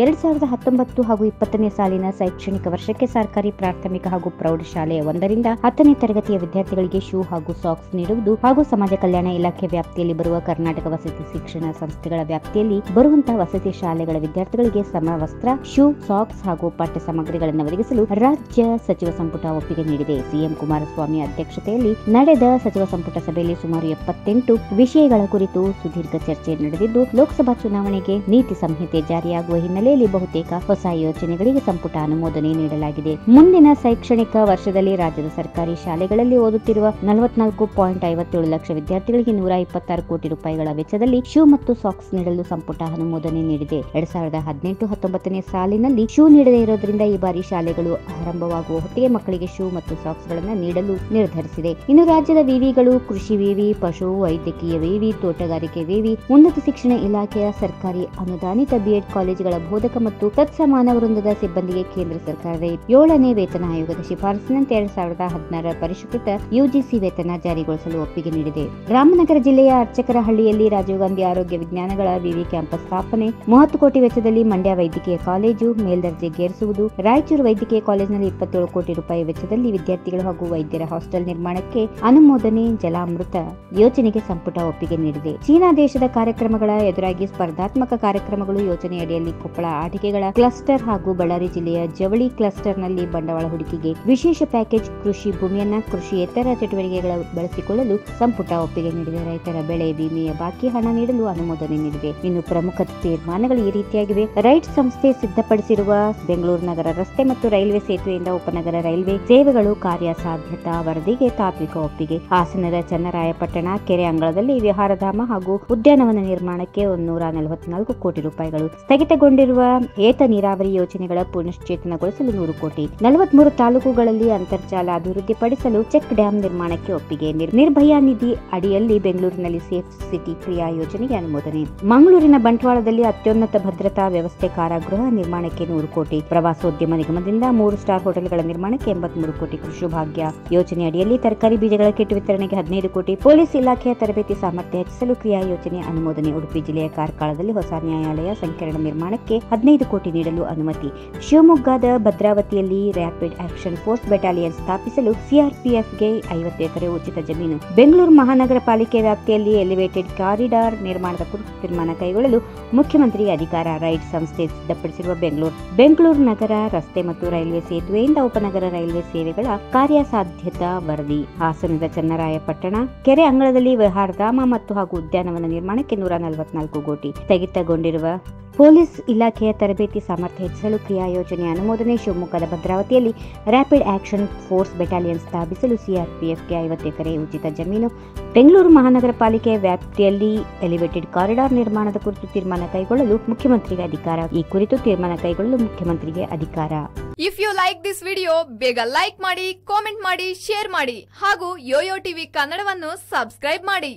ಎರಡ್ ಸಾವಿರದ ಹತ್ತೊಂಬತ್ತು ಹಾಗೂ ಇಪ್ಪತ್ತನೇ ಸಾಲಿನ ಶೈಕ್ಷಣಿಕ ವರ್ಷಕ್ಕೆ ಸರ್ಕಾರಿ ಪ್ರಾಥಮಿಕ ಹಾಗೂ ಪ್ರೌಢಶಾಲೆಯ ಒಂದರಿಂದ ಹತ್ತನೇ ತರಗತಿಯ ವಿದ್ಯಾರ್ಥಿಗಳಿಗೆ ಶೂ ಹಾಗೂ ಸಾಕ್ಸ್ ನೀಡುವುದು ಹಾಗೂ ಸಮಾಜ ಕಲ್ಯಾಣ ಇಲಾಖೆ ವ್ಯಾಪ್ತಿಯಲ್ಲಿ ಬರುವ ಕರ್ನಾಟಕ ವಸತಿ ಶಿಕ್ಷಣ ಸಂಸ್ಥೆಗಳ ವ್ಯಾಪ್ತಿಯಲ್ಲಿ ಬರುವಂತಹ ವಸತಿ ಶಾಲೆಗಳ ವಿದ್ಯಾರ್ಥಿಗಳಿಗೆ ಸಮವಸ್ತ್ರ ಶೂ, ಸಾಕ್ಸ್ ಹಾಗೂ ಪಠ್ಯ ಸಾಮಗ್ರಿಗಳನ್ನು ಒದಗಿಸಲು ರಾಜ್ಯ ಸಚಿವ ಸಂಪುಟ ಒಪ್ಪಿಗೆ ನೀಡಿದೆ. ಸಿಎಂ ಕುಮಾರಸ್ವಾಮಿ ಅಧ್ಯಕ್ಷತೆಯಲ್ಲಿ ನಡೆದ ಸಚಿವ ಸಂಪುಟ ಸಭೆಯಲ್ಲಿ ಸುಮಾರು ಎಪ್ಪತ್ತೆಂಟು ವಿಷಯಗಳ ಕುರಿತು ಸುದೀರ್ಘ ಚರ್ಚೆ ನಡೆದಿದ್ದು, ಲೋಕಸಭಾ ಚುನಾವಣೆಗೆ ನೀತಿ ಸಂಹಿತೆ ಜಾರಿಯಾಗುವ ಹಿನ್ನೆಲೆಯಲ್ಲಿ ಬಹುತೇಕ ಹೊಸ ಯೋಜನೆಗಳಿಗೆ ಸಂಪುಟ ಅನುಮೋದನೆ ನೀಡಲಾಗಿದೆ. ಮುಂದಿನ ಶೈಕ್ಷಣಿಕ ವರ್ಷದಲ್ಲಿ ರಾಜ್ಯದ ಸರ್ಕಾರಿ ಶಾಲೆಗಳಲ್ಲಿ ಓದುತ್ತಿರುವ ನಲವತ್ನಾಲ್ಕು ಪಾಯಿಂಟ್ ಐವತ್ತೇಳು ಲಕ್ಷ ವಿದ್ಯಾರ್ಥಿಗಳಿಗೆ ನೂರ ಇಪ್ಪತ್ತಾರು ಕೋಟಿ ರೂಪಾಯಿಗಳ ವೆಚ್ಚದಲ್ಲಿ ಶೂ ಮತ್ತು ಸಾಕ್ಸ್ ನೀಡಲು ಸಂಪುಟ ಅನುಮೋದನೆ ನೀಡಿದೆ. ಎರಡ್ ಸಾವಿರದ ಹದಿನೆಂಟು ಹತ್ತೊಂಬತ್ತನೇ ಸಾಲಿನಲ್ಲಿ ಶೂ ನೀಡದೇ ಇರೋದ್ರಿಂದ ಈ ಬಾರಿ ಶಾಲೆಗಳು ಆರಂಭವಾಗುವ ಹೊತ್ತಿಗೆ ಮಕ್ಕಳಿಗೆ ಶೂ ಮತ್ತು ಸಾಕ್ಸ್ಗಳನ್ನು ನೀಡಲು ನಿರ್ಧರಿಸಿದೆ. ಇನ್ನು ರಾಜ್ಯದ ವಿವಿಗಳು ಕೃಷಿ ವಿವಿ, ಪಶು ವೈದ್ಯಕೀಯ ವಿವಿ, ತೋಟಗಾರಿಕೆ ವಿವಿ, ಉನ್ನತ ಶಿಕ್ಷಣ ಇಲಾಖೆಯ ಸರ್ಕಾರಿ ಅನುದಾನಿತ ಬಿಎಡ್ ಕಾಲೇಜುಗಳ ಬೋಧಕ ಮತ್ತು ತತ್ಸಮಾನ ವೃಂದದ ಸಿಬ್ಬಂದಿಗೆ ಕೇಂದ್ರ ಸರ್ಕಾರದ ಏಳನೇ ವೇತನ ಆಯೋಗದ ಶಿಫಾರಸಿನಂತೆ ಎರಡ್ ಸಾವಿರದ ಹದಿನಾರರ ಪರಿಷ್ಕೃತ ಯುಜಿಸಿ ವೇತನ ಜಾರಿಗೊಳಿಸಲು ಒಪ್ಪಿಗೆ ನೀಡಿದೆ. ರಾಮನಗರ ಜಿಲ್ಲೆಯ ಅರ್ಚಕರಹಳ್ಳಿಯಲ್ಲಿ ರಾಜೀವ್ ಗಾಂಧಿ ಆರೋಗ್ಯ ವಿಜ್ಞಾನಗಳ ವಿವಿ ಕ್ಯಾಂಪಸ್ ಸ್ಥಾಪನೆ, ಮೂವತ್ತು ಕೋಟಿ ವೆಚ್ಚದಲ್ಲಿ ಮಂಡ್ಯ ವೈದ್ಯಕೀಯ ಕಾಲೇಜು ಮೇಲ್ದರ್ಜೆಗೇರಿಸುವುದು ರಾಯಚೂರು ವೈದ್ಯಕೀಯ ಕಾಲೇಜಿನಲ್ಲಿ ಇಪ್ಪತ್ತೇಳು ಕೋಟಿ ರೂಪಾಯಿ ವೆಚ್ಚದಲ್ಲಿ ವಿದ್ಯಾರ್ಥಿಗಳು ಹಾಗೂ ವೈದ್ಯರ ಹಾಸ್ಟೆಲ್ ನಿರ್ಮಾಣಕ್ಕೆ ಅನುಮೋದನೆ ಜಲಾಮೃತ ಯೋಜನೆಗೆ ಸಂಪುಟ ಒಪ್ಪಿಗೆ ನೀಡಿದೆ. ಚೀನಾ ದೇಶದ ಕಾರ್ಯಕ್ರಮಗಳ ಎದುರಾಗಿ ಸ್ಪರ್ಧಾತ್ಮಕ ಕಾರ್ಯಕ್ರಮಗಳು ಯೋಜನೆಯಡಿಯಲ್ಲಿ ಕೊಪ್ಪಳ ಆಟಿಕೆಗಳ ಕ್ಲಸ್ಟರ್ ಹಾಗೂ ಬಳ್ಳಾರಿ ಜಿಲ್ಲೆಯ ಜವಳಿ ಕ್ಲಸ್ಟರ್ನಲ್ಲಿ ಬಂಡವಾಳ ಹೂಡಿಕೆಗೆ ವಿಶೇಷ ಪ್ಯಾಕೇಜ್ ಕೃಷಿ ಭೂಮಿಯನ್ನ ಕೃಷಿಯೇತರ ಚಟುವಟಿಕೆಗಳ ಬಳಸಿಕೊಳ್ಳಲು ಸಂಪುಟ ಒಪ್ಪಿಗೆ ನೀಡಿದೆ ರೈತರ ಬೆಳೆ ವಿಮೆಯ ಬಾಕಿ ಹಣ ನೀಡಲು ಅನುಮೋದನೆ ನೀಡಿದೆ. ಇನ್ನು ಪ್ರಮುಖ ತೀರ್ಮಾನಗಳು ಈ ರೀತಿಯಾಗಿವೆ. ರೈಟ್ ಸಂಸ್ಥೆ ಸಿದ್ಧಪಡಿಸಿರುವ ಬೆಂಗಳೂರು ನಗರ ರಸ್ತೆ ಮತ್ತು ರೈಲ್ವೆ ಸೇತುವೆಯಿಂದ ಉಪನಗರ ರೈಲ್ವೆ ಸೇವೆಗಳು ಕಾರ್ಯಸಾಧ್ಯತಾ ವರದಿಗೆ ತಾತ್ವಿಕ ಒಪ್ಪಿಗೆ. ಹಾಸನದ ಚನ್ನರಾಯಪಟ್ಟಣ ಕೆರೆ ಅಂಗಳದಲ್ಲಿ ವಿಹಾರಧಾಮ ಹಾಗೂ ಉದ್ಯಾನವನ ನಿರ್ಮಾಣಕ್ಕೆ ನೂರ ನಲವತ್ನಾಲ್ಕು ಕೋಟಿ ರೂಪಾಯಿಗಳು ಸ್ಥಗಿತಗೊಂಡಿರುವ ಏತ ನೀರಾವರಿ ಯೋಜನೆಗಳ ಪುನಶ್ಚೇತನಗೊಳಿಸಲು ನೂರು ಕೋಟಿ. ನಲವತ್ಮೂರು ತಾಲೂಕುಗಳಲ್ಲಿ ಅಂತರ್ಜಾಲ ಅಭಿವೃದ್ಧಿಪಡಿಸಲು ಚೆಕ್ ಡ್ಯಾಂ ನಿರ್ಮಾಣಕ್ಕೆ ಒಪ್ಪಿಗೆ. ನಿರ್- ನಿರ್ಭಯಾ ನಿಧಿ ಅಡಿಯಲ್ಲಿ ಬೆಂಗಳೂರಿನಲ್ಲಿ ಸೇಫ್ ಸಿಟಿ ಕ್ರಿಯಾ ಯೋಜನೆಗೆ ಅನುಮೋದನೆ. ಮಂಗಳೂರಿನ ಬಂಟ್ವಾಳದಲ್ಲಿ ಅತ್ಯುನ್ನತ ಭದ್ರತಾ ವ್ಯವಸ್ಥೆ ಕಾರಾಗೃಹ ನಿರ್ಮಾಣಕ್ಕೆ ನೂರು ಕೋಟಿ. ಪ್ರವಾಸೋದ್ಯಮ ನಿಗಮದಿಂದ ಮೂರು ಸ್ಟಾರ್ ಹೋಟೆಲ್ಗಳ ನಿರ್ಮಾಣಕ್ಕೆ ಎಂಬತ್ಮೂರು ಕೋಟಿ ಕೃಷಿ ಭಾಗ್ಯ. ಯೋಜನೆ ಅಡಿಯಲ್ಲಿ ತರಕಾರಿ ಬೀಜಗಳ ಕಿಟ್ ವಿತರಣೆಗೆ ಹದಿನೈದು ಕೋಟಿ. ಪೊಲೀಸ್ ಇಲಾಖೆಯ ತರಬೇತಿ ಸಾಮರ್ಥ್ಯ ಹೆಚ್ಚಿಸಲು ಕ್ರಿಯಾ ಯೋಜನೆ ಅನುಮೋದನೆ. ಉಡುಪಿ ಜಿಲ್ಲೆಯ ಕಾರ್ಕಳದಲ್ಲಿ ಹೊಸ ನ್ಯಾಯಾಲಯ ಸಂಕೀರ್ಣ ನಿರ್ಮಾಣಕ್ಕೆ ಹದಿನೈದು ಕೋಟಿ ನೀಡಲು ಅನುಮತಿ. ಶಿವಮೊಗ್ಗದ ಭದ್ರಾವತಿಯಲ್ಲಿ ರ್ಯಾಪಿಡ್ ಆಕ್ಷನ್ ಫೋರ್ಸ್ ಬೆಟಾಲಿಯನ್ ಸ್ಥಾಪಿಸಲು ಸಿಆರ್ಪಿಎಫ್ಗೆ ಐವತ್ತು ಎಕರೆ ಉಚಿತ ಜಮೀನು. ಬೆಂಗಳೂರು ಮಹಾನಗರ ಪಾಲಿಕೆ ವ್ಯಾಪ್ತಿಯಲ್ಲಿ ಎಲಿವೇಟೆಡ್ ಕಾರಿಡಾರ್ ನಿರ್ಮಾಣದ ಕುರಿತು ತೀರ್ಮಾನ ಕೈಗೊಳ್ಳಲು ಮುಖ್ಯಮಂತ್ರಿ ಅಧಿಕಾರ ರೈಡ್ ಸಂಸ್ಥೆ ಸಿದ್ಧಪಡಿಸಿರುವ ಬೆಂಗಳೂರು. ಬೆಂಗಳೂರು ನಗರ ರಸ್ತೆ ಮತ್ತು ರೈಲ್ವೆ ಸೇತುವೆಯಿಂದ ಉಪನಗರ ರೈಲ್ವೆ ಸೇವೆಗಳ ಕಾರ್ಯಸಾಧ್ಯತಾ ವರದಿ. ಹಾಸನದ ಚನ್ನರಾಯಪಟ್ಟಣ, ಕೆರೆ ಅಂಗಳದಲ್ಲಿ ವಿಹಾರಧಾಮ ಮತ್ತು ಹಾಗೂ ಉದ್ಯಾನವನ ನಿರ್ಮಾಣಕ್ಕೆ ನೂರ ನಲವತ್ನಾಲ್ಕು ಕೋಟಿ. ಸ್ಥಗಿತಗೊಂಡಿರುವ ಪೊಲೀಸ್ ಇಲಾಖೆಯ ತರಬೇತಿ ಸಾಮರ್ಥ್ಯ ಹೆಚ್ಚಿಸಲು ಕ್ರಿಯಾ ಯೋಜನೆ ಅನುಮೋದನೆ ಶಿವಮೊಗ್ಗದ ಭದ್ರಾವತಿಯಲ್ಲಿ ರ್ಯಾಪಿಡ್ ಆಕ್ಷನ್ ಫೋರ್ಸ್ ಬೆಟಾಲಿಯನ್ ಸ್ಥಾಪಿಸಲು ಸಿಆರ್ಪಿಎಫ್ಗೆ ಐವತ್ತು ಎಕರೆ ಉಚಿತ ಜಮೀನು. ಬೆಂಗಳೂರು ಮಹಾನಗರ ಪಾಲಿಕೆ ವ್ಯಾಪ್ತಿಯಲ್ಲಿ ಎಲಿವೇಟೆಡ್ ಕಾರಿಡಾರ್ ನಿರ್ಮಾಣದ ಕುರಿತು ತೀರ್ಮಾನ ಕೈಗೊಳ್ಳಲು ಮುಖ್ಯಮಂತ್ರಿಗೆ ಅಧಿಕಾರ. ಈ ಕುರಿತು ತೀರ್ಮಾನ ಕೈಗೊಳ್ಳಲು ಮುಖ್ಯಮಂತ್ರಿಗೆ ಅಧಿಕಾರ. If you like this video ಬೇಗ ಲೈಕ್ ಮಾಡಿ ಕಾಮೆಂಟ್ ಮಾಡಿ ಶೇರ್ ಮಾಡಿ ಹಾಗೂ ಯೋಯೋ ಟಿವಿ ಕನ್ನಡವನ್ನು ಸಬ್ಸ್ಕ್ರೈಬ್ ಮಾಡಿ.